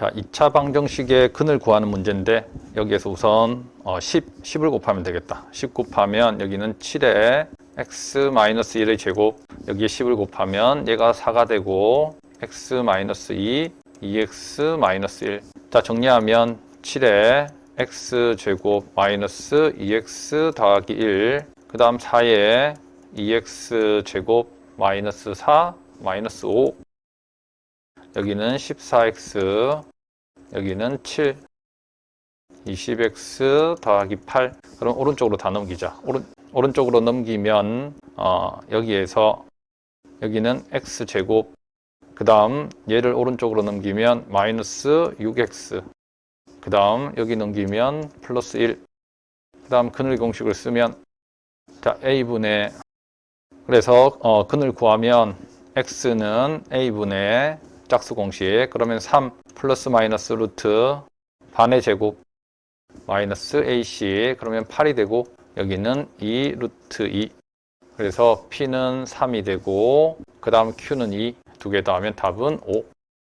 자, 2차 방정식의 근을 구하는 문제인데 여기에서 우선 어, 10, 10을 곱하면 되겠다. 10 곱하면 여기는 7에 x-1의 제곱 여기에 10을 곱하면 얘가 4가 되고 x-2 2x-1 자, 정리하면 7에 x제곱 마이너스 2x 더하기 1 그 다음 4에 2x제곱 마이너스 4 마이너스 5 여기는 14x 여기는 7 20x 더하기 8 그럼 오른쪽으로 다 넘기자. 오른, 오른쪽으로 넘기면 어, 여기에서 여기는 x제곱. 그 다음 얘를 오른쪽으로 넘기면 마이너스 6x 그 다음 여기 넘기면 플러스 1그 다음 그늘 공식을 쓰면 자 a분의 그래서 어, 근을 구하면 x는 a분의 짝수 공식. 그러면 3 플러스 마이너스 루트 반의 제곱 마이너스 ac 그러면 8이 되고 여기는 2 루트 2 그래서 p는 3이 되고 그 다음 q는 2 두 개 더하면 답은 5